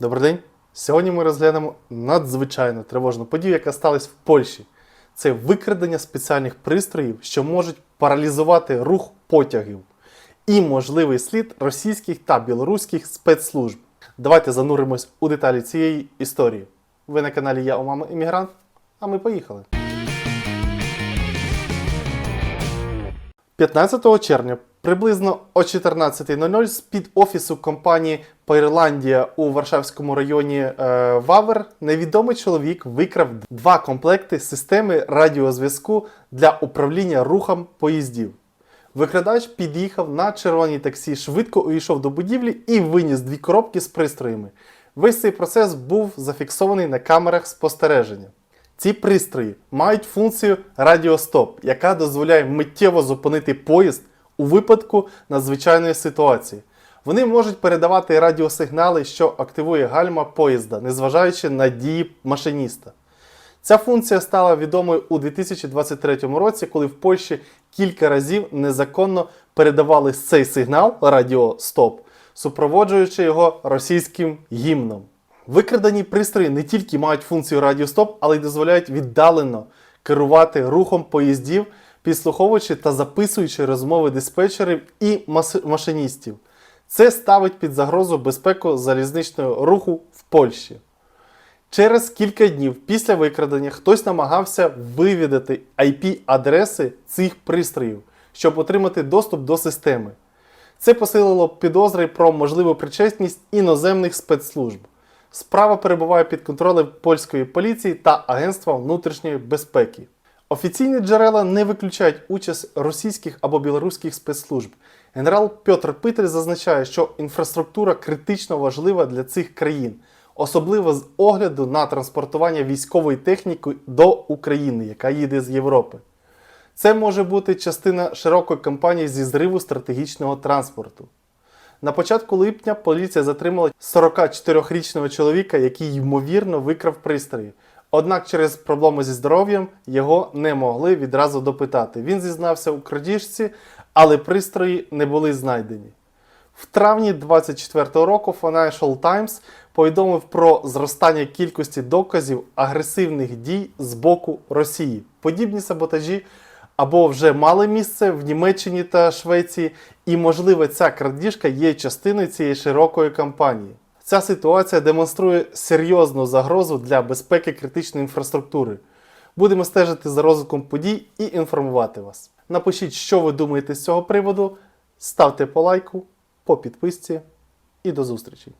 Добрий день. Сьогодні ми розглянемо надзвичайно тривожну подію, яка сталася в Польщі. Це викрадення спеціальних пристроїв, що можуть паралізувати рух потягів і можливий слід російських та білоруських спецслужб. Давайте зануримось у деталі цієї історії. Ви на каналі Я Омама Іммігрант, а ми поїхали. 15 червня приблизно о 14.00 з-під офісу компанії Пайрландія у Варшавському районі е, Вавер невідомий чоловік викрав два комплекти системи радіозв'язку для управління рухом поїздів. Викрадач під'їхав на червоній таксі, швидко увійшов до будівлі і виніс дві коробки з пристроями. Весь цей процес був зафіксований на камерах спостереження. Ці пристрої мають функцію радіостоп, яка дозволяє миттєво зупинити поїзд у випадку надзвичайної ситуації. Вони можуть передавати радіосигнали, що активує гальма поїзда, незважаючи на дії машиніста. Ця функція стала відомою у 2023 році, коли в Польщі кілька разів незаконно передавали цей сигнал радіостоп, супроводжуючи його російським гімном. Викрадані пристрої не тільки мають функцію радіостоп, але й дозволяють віддалено керувати рухом поїздів, підслуховуючи та записуючи розмови диспетчерів і машиністів. Це ставить під загрозу безпеку залізничного руху в Польщі. Через кілька днів після викрадення хтось намагався вивідати IP-адреси цих пристроїв, щоб отримати доступ до системи. Це посилило підозри про можливу причесність іноземних спецслужб. Справа перебуває під контролем польської поліції та Агентства внутрішньої безпеки. Офіційні джерела не виключають участь російських або білоруських спецслужб. Генерал Петр Питель зазначає, що інфраструктура критично важлива для цих країн, особливо з огляду на транспортування військової техніки до України, яка їде з Європи. Це може бути частина широкої кампанії зі зриву стратегічного транспорту. На початку липня поліція затримала 44-річного чоловіка, який ймовірно викрав пристрої. Однак через проблеми зі здоров'ям його не могли відразу допитати. Він зізнався у крадіжці, але пристрої не були знайдені. В травні 24-го року Financial Times повідомив про зростання кількості доказів агресивних дій з боку Росії. Подібні саботажі або вже мали місце в Німеччині та Швеції, і, можливо, ця крадіжка є частиною цієї широкої кампанії. Ця ситуація демонструє серйозну загрозу для безпеки критичної інфраструктури. Будемо стежити за розвитком подій і інформувати вас. Напишіть, що ви думаєте з цього приводу, ставте по лайку, по підписці і до зустрічі!